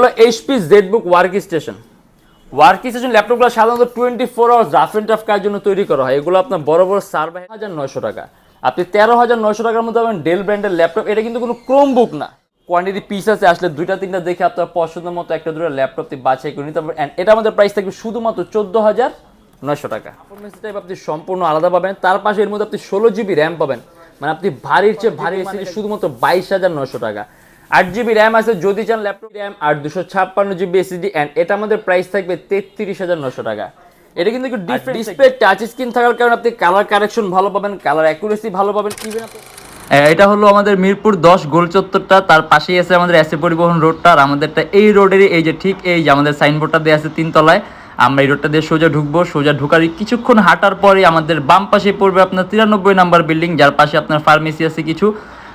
হলো HP ZBook work station work station ল্যাপটপগুলো সাধারণত twenty four hours rough and tough কাজের জন্য তৈরি করা হয়। এগুলো আপনার বড় বড় হাজার নয়শো টাকা। আপনি তেরো হাজার নয়শো টাকার মধ্যে পাবেন ডেল ব্র্যান্ডের ল্যাপটপ এটা কিন্তু কোনো ক্রোম বুক না। কোয়ান্টিটি পিস আছে আসলে দুইটা তিনটা দেখে আপনার পছন্দ মতো একটা দুটো ল্যাপটপ বাছাই করে নিতে পারবেন। এটা আমাদের প্রাইস থাকবে শুধুমাত্র চোদ্দ হাজার নয়শো টাকা। পারফরমেন্স টাইপ আপনি সম্পূর্ণ আলাদা পাবেন। তার পাশে এর মধ্যে আপনি ষোলো জিবি র্যাম পাবেন। মানে আপনি ভারীর চেয়ে ভারী এসিডি শুধুমাত্র বাইশ হাজার নয়শো টাকা। আট জিবি র্যাম আছে যদি চান ল্যাপটপ র্যাম আর দুশো ছাপ্পান্ন জিবি এসএসডি অ্যান্ড এটা আমাদের প্রাইস থাকবে তেত্রিশ হাজার নশো টাকা। এটা কিন্তু একটু ডিফারেন্ট ডিসপ্লে টাচ স্ক্রিন থাকার কারণে আপনি কালার কারেকশন ভালো পাবেন কালার অ্যাকুরেসি ভালো পাবেন ইভেন আপনি এটা হলো আমাদের মিরপুর দশ গোল চত্বরটা তার পাশেই আছে আমাদের এসে পরিবহন রোডটা আর আমাদেরটা এই রোডেরই এই যে ঠিক এই যে আমাদের সাইনবোর্ডটা দেওয়া আছে তিনতলায়। আমরা এই রোডটা দিয়ে সোজা ঢুকবো সোজা ঢুকার কিছুক্ষণ হাঁটার পরে আমাদের বাম পাশে পড়বে আপনার তিরানব্বই নাম্বার বিল্ডিং যার পাশে আপনার ফার্মেসি আছে কিছু।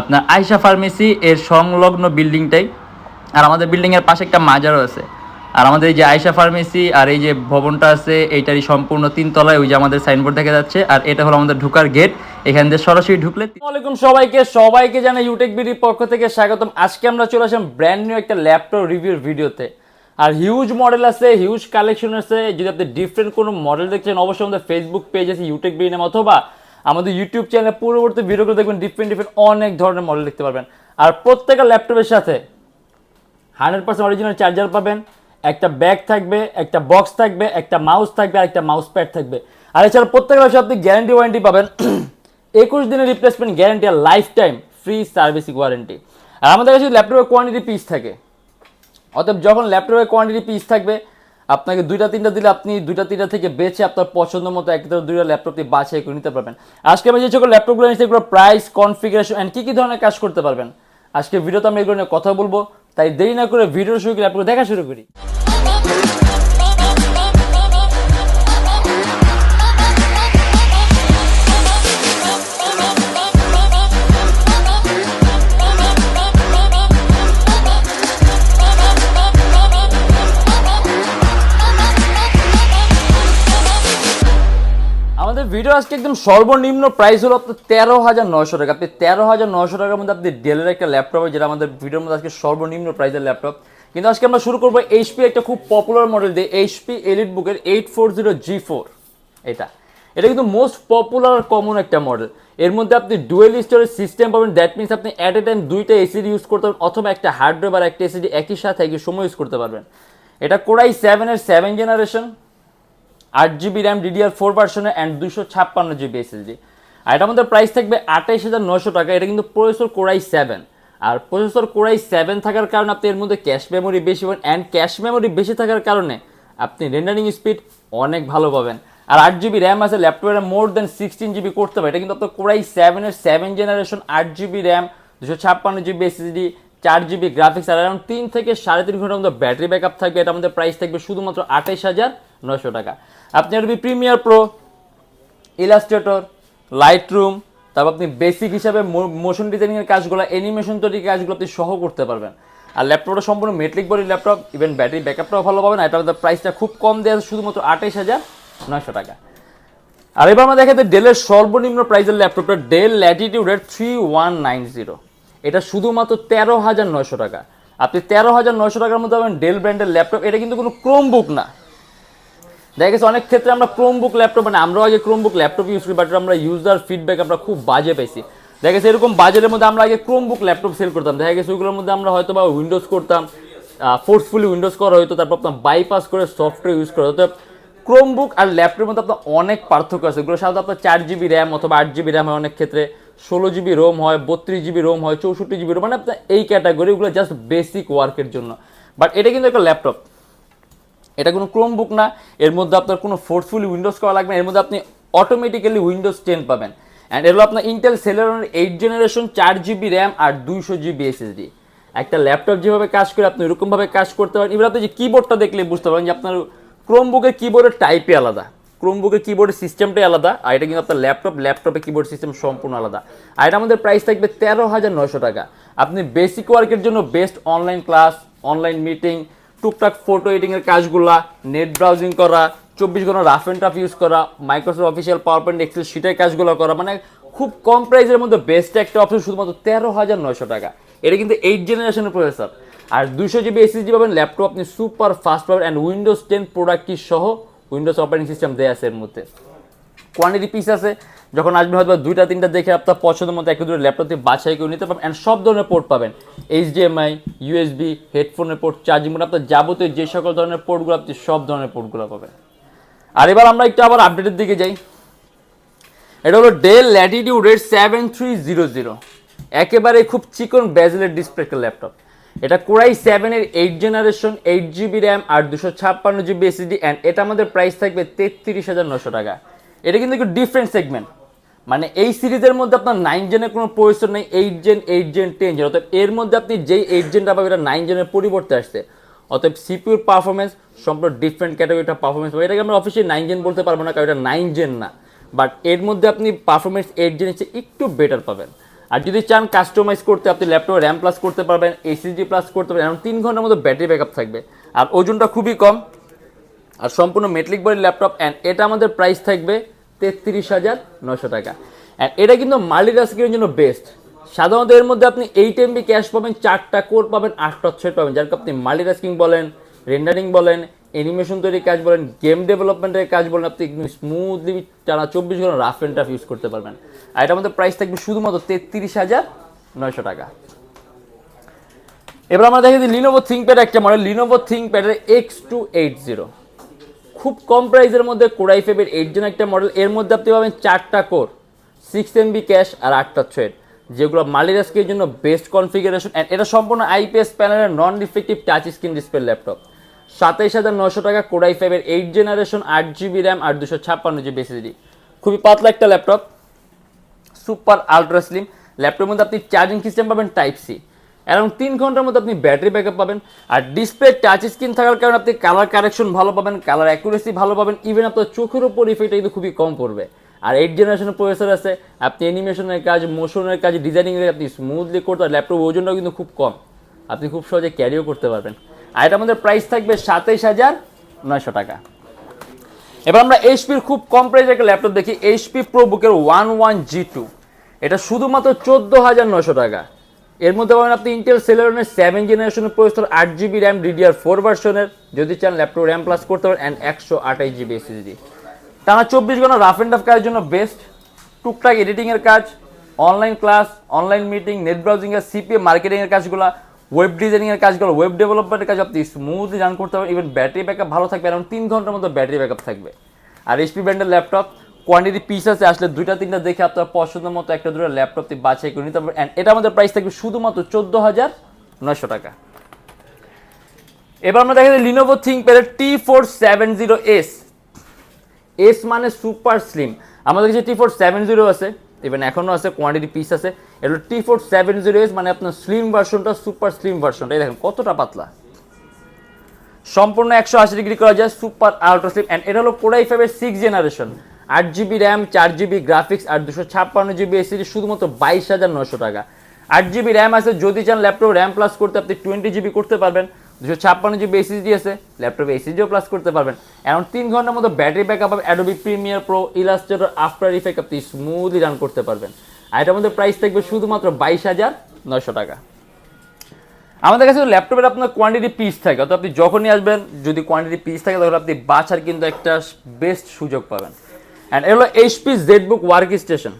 আপনার আয়সা ফার্মেসি এর সংলগ্ন বিল্ডিংটাই। আর আমাদের বিল্ডিং এর পাশে একটা মাজারও আছে। আর আমাদের এই যে আয়সা ফার্মেসি আর এই যে ভবনটা আছে, এইটারই সম্পূর্ণ তিন তলায় ওই যে আমাদের সাইনবোর্ড দেখা যাচ্ছে। আর এটা হলো আমাদের ঢুকার গেট। এখান দিয়ে সরাসরি ঢুকলে আসসালামাইকুম সবাইকে সবাইকে জানাই ইউটেক বিডির পক্ষ থেকে স্বাগতম। আজকে আমরা চলে আসলাম ব্র্যান্ড নিউ একটা ল্যাপটপ রিভিউর ভিডিওতে আর হিউজ মডেল আছে হিউজ কালেকশন আছে। যদি আপনি ডিফারেন্ট কোনো মডেল দেখছেন, অবশ্যই আমাদের ফেসবুক পেজ আছে ইউটেক বিডি নাম অথবা আমাদের ইউটিউব চ্যানেলে পূর্ববর্তী ভিডিওগুলো দেখবেন ডিফারেন্ট ডিফারেন্ট অনেক ধরনের মডেল দেখতে পারবেন। আর প্রত্যেকটা ল্যাপটপের সাথে হান্ড্রেড পার্সেন্ট অরিজিনাল চার্জার পাবেন, একটা ব্যাগ থাকবে, একটা বক্স থাকবে, একটা মাউস থাকবে, আর একটা মাউস প্যাড থাকবে। আর এছাড়া প্রত্যেকটা ব্যবসা আপনি গ্যারান্টি ওয়ারেন্টি পাবেন। একুশ দিনের রিপ্লেসমেন্ট গ্যারান্টি আর life time free servicing warranty আর আমাদের কাছে ল্যাপটপের কোয়ান্টিটি পিস থাকে। অতএব যখন ল্যাপটপের কোয়ান্টিটি পিস থাকবে আপনাকে দুইটা, তিনটা দিলে আপনি দুইটা, তিনটা থেকে বেছে আপনার পছন্দ মতো একটা দুইটা ল্যাপটপটি বাছাই করে নিতে পারবেন। আজকে আমি যে সকল ল্যাপটপগুলো নিচ্ছি এগুলো প্রাইস কনফিগারেশন অ্যান্ড কী কী ধরনের কাজ করতে পারবেন? আজকে ভিডিওতে আমি এগুলো নিয়ে কথা বলব। তাই দেরি না করে ভিডিও শুরু করে ল্যাপটপ দেখা শুরু করি। ভিডিও আজকে একদম সর্বনিম্ন প্রাইস হলো আপনার তেরো হাজার নয়শো টাকা। আপনি তেরো হাজার নয়শো টাকার মধ্যে আপনি ডেলের একটা ল্যাপটপ যেটা আমাদের ভিডিওর মধ্যে আজকে সর্বনিম্ন প্রাইসের ল্যাপটপ কিন্তু আজকে আমরা শুরু করব এইচপি একটা খুব পপুলার মডেল দিয়ে এইচপি এলিট বুকের eight four zero G four এটা। এটা কিন্তু মোস্ট পপুলার কমন একটা মডেল এর মধ্যে আপনি ডুয়েল স্টোরেজ সিস্টেম পাবেন দ্যাট মিনস আপনি অ্যাট এ টাইম দুইটা এসিডি ইউজ করতে পারবেন, অথবা একটা হার্ডওয়্যার আর একটা এসিডি একই সাথে একই সময় ইউজ করতে পারবেন। এটা কোরাই সেভেনের সেভেন জেনারেশন আট জিবি র্যাম ডিডিআর ফোর ভার্সনে অ্যান্ড দুশো ছাপ্পান্ন জিবি এসএসডি আর এটা আমাদের প্রাইস থাকবে আঠাইশ হাজার নশো টাকা, এটা কিন্তু প্রসেসর কোরাই সেভেন আর প্রসেসর কোরাই সেভেন থাকার কারণে আপনি এর মধ্যে ক্যাশ মেমোরি বেশি পাবেন অ্যান্ড ক্যাশ মেমোরি বেশি থাকার কারণে আপনি রেন্ডারিং স্পিড অনেক ভালো পাবেন। আর আট জিবি র্যাম আছে ল্যাপটপের মোর দেন সিক্সটিন জিবি করতে পারে এটা কিন্তু আপনার কোরাই সেভেনের সেভেন জেনারেশন আট জিবি র্যাম দুশো ছাপ্পান্ন জিবি এসএসডি চার জিবি গ্রাফিক্স আর অ্যারাউন্ড তিন থেকে সাড়ে তিন ঘণ্টার মধ্যে ব্যাটারি ব্যাকআপ থাকবে। এটা আমাদের প্রাইস থাকবে শুধুমাত্র আঠাইশ হাজার নশো টাকা। আপনি আরবি Premiere Pro, Illustrator Light Room তারপর আপনি বেসিক হিসাবে মোশন ডিজাইনিংয়ের কাজগুলো অ্যানিমেশন তৈরির কাজগুলো আপনি সহ করতে পারবেন। আর ল্যাপটপটা সম্পূর্ণ metric body laptop even battery ব্যাকআপটাও ভালো পাবেন, আর এটা আমাদের প্রাইসটা খুব কম দেওয়া শুধুমাত্র আঠাইশ হাজার নয়শো টাকা। আর এবার আমরা দেখাতে ডেলের সর্বনিম্ন প্রাইসের ল্যাপটপটা ডেল ল্যাটিটিউডের থ্রি ওয়ান নাইন জিরো এটা শুধুমাত্র তেরো হাজার নয়শো টাকা। আপনি তেরো হাজার নয়শো টাকার মধ্যে পাবেন ডেল ব্র্যান্ডের ল্যাপটপ এটা কিন্তু কোনো ক্রোম বুক না। দেখা গেছে অনেক ক্ষেত্রে আমরা ক্রোমবুক ল্যাপটপ মানে আমরাও আগে ক্রোমবুক ল্যাপটপ ইউজ করি বাট আমরা ইউজার ফিডব্যাক আমরা খুব বাজে পেয়েছি দেখা গেছে এরকম বাজারের মধ্যে আমরা আগে ক্রোমবুক ল্যাপটপ সেল করতাম। দেখা গেছে ওইগুলোর মধ্যে আমরা হয়তো বা উইন্ডোজ করতাম ফোর্সফুলি উইন্ডোজ করা হয়তো তারপর আপনার বাইপাস করে সফটওয়্যার ইউজ করা হতো। ক্রোমবুক আর ল্যাপটপের মধ্যে আপনার অনেক পার্থক্য আছে। এগুলো সাধারণত আপনার চার জিবি র্যাম অথবা আট জিবি র্যাম হয় অনেক ক্ষেত্রে। ষোলো জিবি রোম হয়, বত্রিশ জিবি রোম হয়, চৌষট্টি জিবি রোম মানে আপনার এই ক্যাটাগরিগুলো জাস্ট বেসিক ওয়ার্কের জন্য। বাট এটা কিন্তু একটা ল্যাপটপ এটা কোনো ক্রোম বুক না, এর মধ্যে আপনার কোনো ফোর্সফুলি উইন্ডোজ করা লাগবে এর মধ্যে আপনি অটোমেটিক্যালি উইন্ডোজ টেন পাবেন। অ্যান্ড এগুলো আপনার ইন্টেল সেলেরন এইট জেনারেশন চার জিবি র্যাম আর দুইশো জিবি এসএসডি একটা ল্যাপটপ যেভাবে কাজ করে, আপনি এরকমভাবে কাজ করতে পারেন। এবার আপনি যে কিবোর্ডটা দেখলে বুঝতে পারেন যে আপনার ক্রোম বুকের কিবোর্ডের টাইপই আলাদা। ক্রোম বুকের কিবোর্ডের সিস্টেমটাই আলাদা, আর এটা কিন্তু আপনার ল্যাপটপ ল্যাপটপে কিবোর্ড সিস্টেম সম্পূর্ণ আলাদা। আর এটা আমাদের প্রাইস থাকবে তেরো হাজার নয়শো টাকা। আপনি বেসিক ওয়ার্কের জন্য best online class online meeting টুকটাক ফটো এডিংয়ের কাজগুলা নেট ব্রাউজিং করা, চব্বিশ ঘণ্টা রাফ অ্যান্ড টাফ ইউজ করা Microsoft official PowerPoint Excel শিটের কাজগুলো করা মানে খুব কম প্রাইসের মধ্যে বেস্ট একটা অপশন শুধুমাত্র তেরো হাজার নয়শো টাকা। এটা কিন্তু এইট জেনারেশনের প্রসেসর আর দুশো জিবি এসএসডি পাবেন ল্যাপটপ আপনি সুপার ফাস্ট পাবেন and Windows ten product key সহ উইন্ডোজ অপারেটিং সিস্টেম দেওয়া আছে এর মধ্যে। কোয়ান্টিটি পিস আছে। যখন আসবেন হয়তো দুইটা, তিনটা দেখে আপনার পছন্দ মতো একটা দুটো ল্যাপটপ দিয়ে বাছাই করে নিতে পারবেন। অ্যান্ড সব ধরনের পোর্ট পাবেন। এইচডিএমআই ইউএসবি হেডফোনের পোর্ট চার্জিং পোর্ট আপনার যাবতীয় যে সকল ধরনের পোর্টগুলো আপনি সব ধরনের পোর্টগুলো পাবেন। আর এবার আমরা একটু আবার আপডেটের দিকে যাই। এটা হলো Dell Latitude red seven three zero zero একেবারে খুব চিকন ব্যাজেলের ডিসপ্লে ল্যাপটপ এটা কোরাই সেভেনের eight generation eight GB RAM আর দুশো ছাপ্পান্ন জিবি এসএসডি অ্যান্ড এটা আমাদের প্রাইস থাকবে তেত্রিশ হাজার নশো টাকা। এটা কিন্তু একটু ডিফারেন্ট সেগমেন্ট মানে এই সিরিজের মধ্যে আপনার নাইন জেনের কোনো প্রয়োজন নেই eight gen eight gen ten gen অর্থাৎ এর মধ্যে আপনি যেই এইট জেনটা পাবেন এটা নাইন জেনের পরিবর্তে আসছে। অতএব সিপিউর পারফরমেন্স সম্পূর্ণ ডিফারেন্ট ক্যাটাগরিটা পারফরমেন্স হবে এটাকে আমরা অফিসিয়ালি নাইন জেন বলতে পারব না, কারণ এটা নাইন জেন না। বাট এর মধ্যে আপনি পারফরমেন্স এইট জেনের চেয়ে একটু বেটার পাবেন। আর যদি চান কাস্টমাইজ করতে, আপনি ল্যাপটপে র্যাম প্লাস করতে পারবেন এসিজি প্লাস করতে পারবেন, এমন তিন ঘণ্টার মতো ব্যাটারি ব্যাকআপ থাকবে। আর ওজনটা খুবই কম। আর সম্পূর্ণ মেটলিক বডি ল্যাপটপ অ্যান্ড এটা আমাদের প্রাইস থাকবে তেত্রিশ হাজার নশো টাকা। এটা কিন্তু মাল্টিটাস্কিংয়ের জন্য বেস্ট সাধারণত এর মধ্যে আপনি এইট এমবি ক্যাশ পাবেন, চারটা কোর পাবেন, আটটা সেট পাবেন। যার আপনি মাল্টিটাস্কিং বলেন রেন্ডারিং বলেন অ্যানিমেশন তৈরির কাজ বলেন গেম ডেভেলপমেন্টের কাজ বলেন, আপনি স্মুথলি টানা চব্বিশ ঘণ্টা রাফ অ্যান্ড টাফ ইউজ করতে পারবেন। আর এটার মধ্যে প্রাইস থাকবে শুধুমাত্র তেত্রিশ হাজার নয়শো টাকা। এবার আমরা দেখি লিনোভো থিঙ্কপ্যাড একটা মডেল লিনোভো থিঙ্কপ্যাডের এক্স টু এইট জিরো খুব কম প্রাইসের মধ্যে কোরাই ফেবের এইট জন একটা মডেল এর মধ্যে আপনি পাবেন চারটা কোর সিক্স এমবি ক্যাশ আর আটটা থ্রেড যেগুলো মাল্টিটাস্কের জন্য বেস্ট কনফিগারেশন অ্যান্ড এটা সম্পূর্ণ আইপিএস প্যানেলের non defective touch screen display laptop সাতাইশ হাজার নশো টাকা কোরাই ফাইভের এইট জেনারেশন আট জিবি র্যাম আর দুশো ছাপ্পান্ন জিবি এসএসডি খুবই পাতলা একটা ল্যাপটপ সুপার আলট্রা স্লিম ল্যাপটপের মধ্যে আপনি চার্জিং সিস্টেম পাবেন টাইপ সি অ্যারাউন্ড তিন ঘণ্টার মধ্যে আপনি ব্যাটারি ব্যাকআপ পাবেন। আর ডিসপ্লে টাচ স্ক্রিন থাকার কারণে আপনি কালার কারেকশন ভালো পাবেন কালার অ্যাকুরেসি ভালো পাবেন। ইভেন আপনার চোখের উপর ইফেক্টটা কিন্তু খুবই কম পড়বে। আর এইট জেনারেশনের প্রসেসর আছে। আপনি অ্যানিমেশনের কাজ মোশনের কাজ ডিজাইনিংয়ের আপনি স্মুথলি করতে পারেন। ল্যাপটপ ওজনটাও কিন্তু খুব কম। আপনি খুব সহজে ক্যারিও করতে পারবেন। আর এটা আমাদের প্রাইস থাকবে সাতাইশ হাজার নয়শো টাকা। এবার আমরা এইচপির খুব কম প্রাইসের একটা ল্যাপটপ দেখি। এইচপি প্রো বুকের ওয়ান ওয়ান জি টু এটা শুধুমাত্র চোদ্দ হাজার নশো টাকা। এর মধ্যে পাবেন আপনি ইন্টেল সেলেরনের সেভেন জেনারেশনের প্রসেসর আট জিবি র্যাম ডিডিআর ফোর ভার্সনের যদি চান ল্যাপটপ র্যাম প্লাস করতে পারেন অ্যান্ড একশো আঠাশ জিবি এসএসডি টানা চব্বিশ ঘণ্টা রাফ অ্যান্ড টাফ কাজের জন্য বেস্ট টুকটাক এডিটিংয়ের কাজ online class online meeting net ব্রাউজিংয়ের CPA মার্কেটিংয়ের কাজগুলো ওয়েব ডিজাইনিংয়ের কাজগুলো ওয়েব ডেভেলপমেন্টের কাজ আপনি স্মুথলি রান করতে পারবেন ইভেন ব্যাটারি ব্যাকআপ ভালো থাকবে এরকম তিন ঘণ্টার মতো ব্যাটারি ব্যাকআপ থাকবে। আর এইচপি ব্র্যান্ডের ল্যাপটপ কোয়ান্টিটি পিস আছে আসলে দুইটা, তিনটা দেখে আপনার পছন্দ মতো একটা দুটো ল্যাপটপ বাছাই করে নিতে পারবেন। এটা আমাদের প্রাইস থাকবে শুধুমাত্র চোদ্দ হাজার নয়শো টাকা। এবার আমরা দেখা যায় Lenovo থিঙ্কপ্যাডের T four seven zero S S মানে সুপার স্লিম আমাদের কাছে টি ফোর সেভেন জিরো আছে ইভেন এখনও আছে কোয়ান্টিটি পিস আছে। এগুলো T four seven zero S মানে আপনার স্লিম ভার্সনটা সুপার স্লিম ভার্সনটা এই দেখেন কতটা পাতলা। সম্পূর্ণ একশো আশি ডিগ্রি করা যায় সুপার আলট্রা স্লিম অ্যান্ড এটা হলো কোরাই ফাইভের সিক্স জেনারেশন আট জিবি র্যাম চার জিবি গ্রাফিক্স আর দুশো ছাপ্পান্ন জিবি এসিডি শুধুমাত্র বাইশ হাজার নশো টাকা। আট জিবি র্যাম আছে, যদি চান ল্যাপটপ র্যাম প্লাস করতে আপনি টোয়েন্টি জিবি করতে পারবেন। দুশো ছাপ্পান্ন জিবি এসিডি আছে ল্যাপটপে এসিডিও প্লাস করতে পারবেন। এখন তিন ঘণ্টার মতো ব্যাটারি ব্যাকআপ হবে Adobe Premiere Pro Illustrator After Effect আপনি স্মুথলি রান করতে পারবেন। আর এটার মধ্যে প্রাইস থাকবে শুধুমাত্র বাইশ হাজার নশো টাকা। আমাদের কাছে ল্যাপটপের আপনার কোয়ান্টিটি পিস থাকে, অর্থাৎ আপনি যখনই আসবেন, যদি কোয়ান্টিটি পিস থাকে, তাহলে আপনি বাছার কিন্তু একটা বেস্ট সুযোগ পাবেন। অ্যান্ড এগুলো HP ZBook work station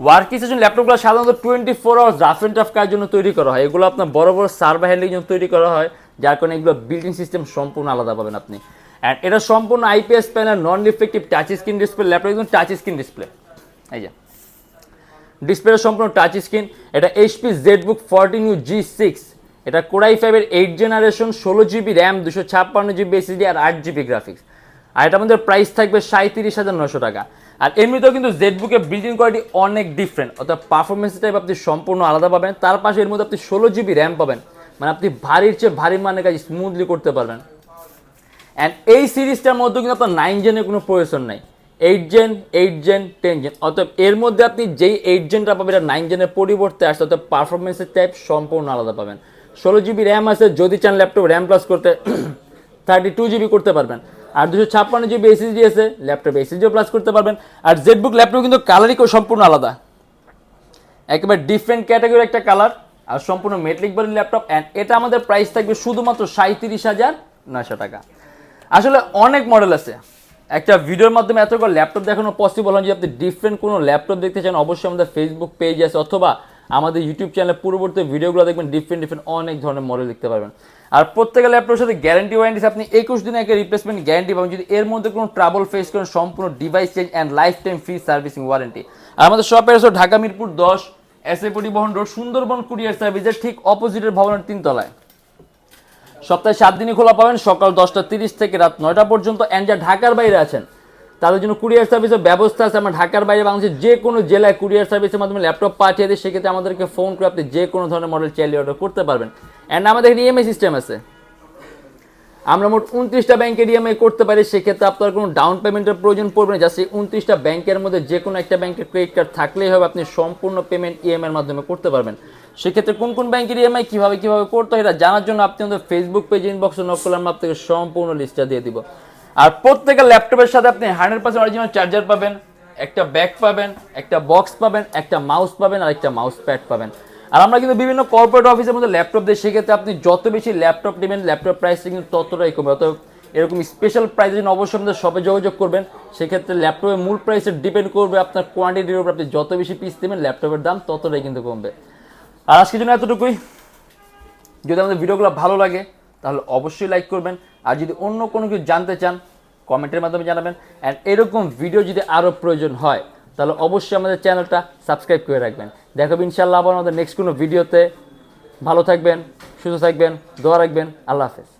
work station ল্যাপটপগুলো সাধারণত twenty four hours rough and tough কাজের জন্য তৈরি করা হয়। এগুলো আপনার বড় বড় সার্ভার হ্যান্ডলিং জন্য তৈরি করা হয়, যার কারণে এগুলো বিল্ডিং সিস্টেম সম্পূর্ণ আলাদা পাবেন আপনি। অ্যান্ড এটা সম্পূর্ণ IPS panel non defective touch screen display laptop কিন্তু টাচ স্ক্রিন ডিসপ্লে এই যে। ডিসপ্লে সম্পূর্ণ টাচ স্ক্রিন এটা HP ZBook fourteen U G six এটা কোরাই ফাইভের এইট জেনারেশন ষোলো জিবি র্যাম দুশো ছাপ্পান্ন জিবি এসিডি আর আট জিবি গ্রাফিক্স আর এটা আমাদের প্রাইস থাকবে সাঁত্রিশ হাজার নশো টাকা। আর এমনিতেও কিন্তু জেডবুকের বিল্ডিং কোয়ালিটি অনেক ডিফারেন্ট অর্থাৎ পারফরমেন্স টাইপ আপনি সম্পূর্ণ আলাদা পাবেন, তার পাশে এর মধ্যে আপনি ষোলো জিবি র্যাম পাবেন। মানে আপনি ভারীর চেয়ে ভারী মানের কাজ স্মুথলি করতে পারবেন। অ্যান্ড এই সিরিজটার মধ্যে কিন্তু আপনার নাইন জেনের কোনো প্রয়োজন নাই। Eight gen eight gen ten gen অর্থাৎ এর মধ্যে আপনি যেই এইট জেনটা পাবেন, এটা নাইন জেনের পরিবর্তে আসছে অর্থাৎ পারফরমেন্সের টাইপ সম্পূর্ণ আলাদা পাবেন। ষোলো জিবি র্যাম আছে, যদি চান ল্যাপটপ র্যাম প্লাস করতে থার্টি টু জিবি করতে পারবেন। আর দুশো ছাপ্পান্ন জিবি এসএসডি আছে ল্যাপটপ এসএসডিও প্লাস করতে পারবেন। আর জেড বুক ল্যাপটপ কিন্তু কালারই সম্পূর্ণ আলাদা। একেবারে ডিফারেন্ট ক্যাটাগরি একটা কালার আর সম্পূর্ণ মেট্রিক বডি ল্যাপটপ অ্যান্ড এটা আমাদের প্রাইস থাকবে শুধুমাত্র সাঁত্রিশ হাজার নয়শো টাকা। আসলে অনেক মডেল আছে। একটা ভিডিওর মাধ্যমে এত করে ল্যাপটপ দেখানো পসিবল হয় যদি আপনি ডিফারেন্ট কোনো ল্যাপটপ দেখতে চান, অবশ্যই আমাদের ফেসবুক পেজ আছে, অথবা আমাদের ইউটিউব চ্যানেলে পূর্ববর্তী ভিডিওগুলো দেখবেন ডিফারেন্ট ডিফারেন্ট অনেক ধরনের মডেল দেখতে পারবেন। আর প্রত্যেকের ল্যাপটপের সাথে গ্যারান্টি ওয়ারেন্টি আপনি একুশ দিনে একটা রিপ্লেসমেন্ট গ্যারান্টি পাবেন। যদি এর মধ্যে কোনো ট্রাবল ফেস করেন, সম্পূর্ণ device change and life time free servicing warranty আর আমাদের শপের আছে ঢাকা মিরপুর দশ এস এ পরিবহন রোড সুন্দরবন কুরিয়ার সার্ভিসের ঠিক অপোজিটের ভবনের তিনতলায়। সপ্তাহে সাত দিনই খোলা পাবেন, সকাল দশটা তিরিশ থেকে রাত নয়টা পর্যন্ত। অ্যান্ড যা ঢাকার বাইরে আছেন, তাদের জন্য কুরিয়ার সার্ভিসের ব্যবস্থা আছে। আমরা ঢাকার বাইরে বাংলাদেশের যে কোনো জেলায় কুরিয়ার সার্ভিসের মাধ্যমে ল্যাপটপ পাঠিয়ে দিই। সেক্ষেত্রে আমাদেরকে ফোন করে আপনি যে কোনো ধরনের মডেল চাইলে অর্ডার করতে পারবেন। অ্যান্ড আমাদের এখানে ইএমআই সিস্টেম আছে। আমরা মোট উনত্রিশটা ব্যাংকের ইএমআই করতে পারি, সেক্ষেত্রে আপনার কোনো ডাউন পেমেন্টের প্রয়োজন পড়বে না। জাস্ট এই উনত্রিশটা ব্যাংকের মধ্যে যে কোনো একটা ব্যাংকের ক্রেডিট কার্ড থাকলেই হবে, আপনি সম্পূর্ণ পেমেন্ট ইএমআই এর মাধ্যমে করতে পারবেন। সেক্ষেত্রে কোন কোন ব্যাংকের ইএমআই কীভাবে কীভাবে করতে হয় এটা জানার জন্য আপনি আমাদের ফেসবুক পেজ ইনবক্সে নক করলে আমরা আপনাকে সম্পূর্ণ লিস্টটা দিয়ে দিব। আর প্রত্যেকের ল্যাপটপের সাথে আপনি হান্ড্রেড পার্সেন্ট অরিজিনাল চার্জার পাবেন, একটা ব্যাগ পাবেন, একটা বক্স পাবেন, একটা মাউস পাবেন, আর একটা মাউস প্যাড পাবেন। আর আমরা কিন্তু বিভিন্ন কর্পোরেট অফিসের মধ্যে ল্যাপটপ দিই, সেক্ষেত্রে আপনি যত বেশি ল্যাপটপ নেবেন ল্যাপটপ প্রাইসটা কিন্তু ততটাই কমবে। অত এরকম স্পেশাল প্রাইসের জন্য অবশ্যই আমাদের শপে যোগাযোগ করবেন। সেক্ষেত্রে ল্যাপটপের মূল প্রাইসে ডিপেন্ড করবে আপনার কোয়ান্টিটির উপর। আপনি যত বেশি পিস দেবেন ল্যাপটপের দাম ততটাই কিন্তু কমবে। আর আজকের জন্য এতটুকুই। যদি আমাদের ভিডিওগুলো ভালো লাগে, তাহলে অবশ্যই লাইক করবেন। আর যদি অন্য কোনো কিছু জানতে চান, কমেন্টের মাধ্যমে জানাবেন। অ্যান্ড এরকম ভিডিও যদি আরও প্রয়োজন হয়, তাহলে অবশ্যই আমাদের চ্যানেলটা সাবস্ক্রাইব করে রাখবেন। দেখাবো ইনশাল্লাহ আবার আমাদের নেক্সট কোনো ভিডিওতে ভালো থাকবেন, সুস্থ থাকবেন, দোয়া রাখবেন, আল্লাহ হাফেজ।